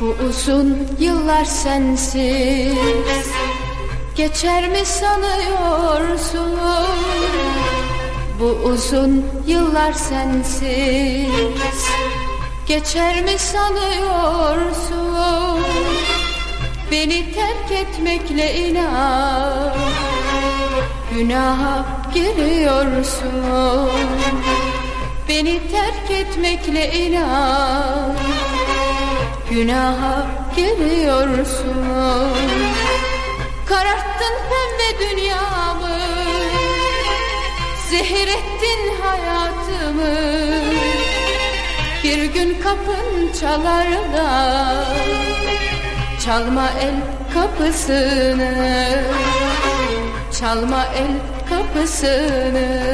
Bu uzun yıllar sensiz. Geçer mi sanıyorsun? Bu uzun yıllar sensiz. Geçer mi sanıyorsun? Beni terk etmekle inan. Günaha giriyorsun Beni terk etmekle inan Günaha giriyorsun Kararttın pembe dünyamı. Zehir ettin hayatımı. Bir gün kapın çalar da Çalma el kapısını. Çalma el kapısını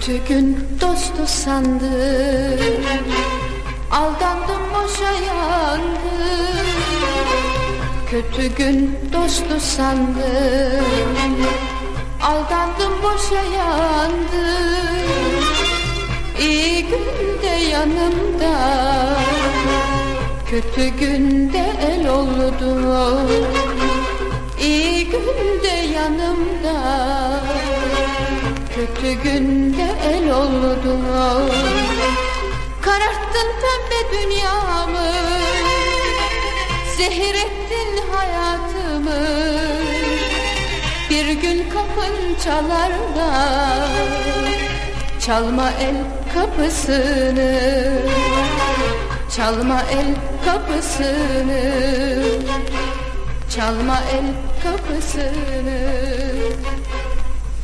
Kötü gün dostu sandım. Aldandım boşa yandım. Kötü gün dostu sandım. Aldandım boşa yandım. İyi günde yanımda. Kötü günde el oldu. İyi günde yanımda Kötü günde el oldu. Kararttın pembe dünyamı Zehir ettin hayatımı. Bir gün kapın çalar da Çalma el kapısını. Çalma el kapısını Çalma el kapısını.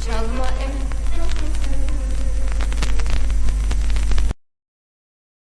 Çalma el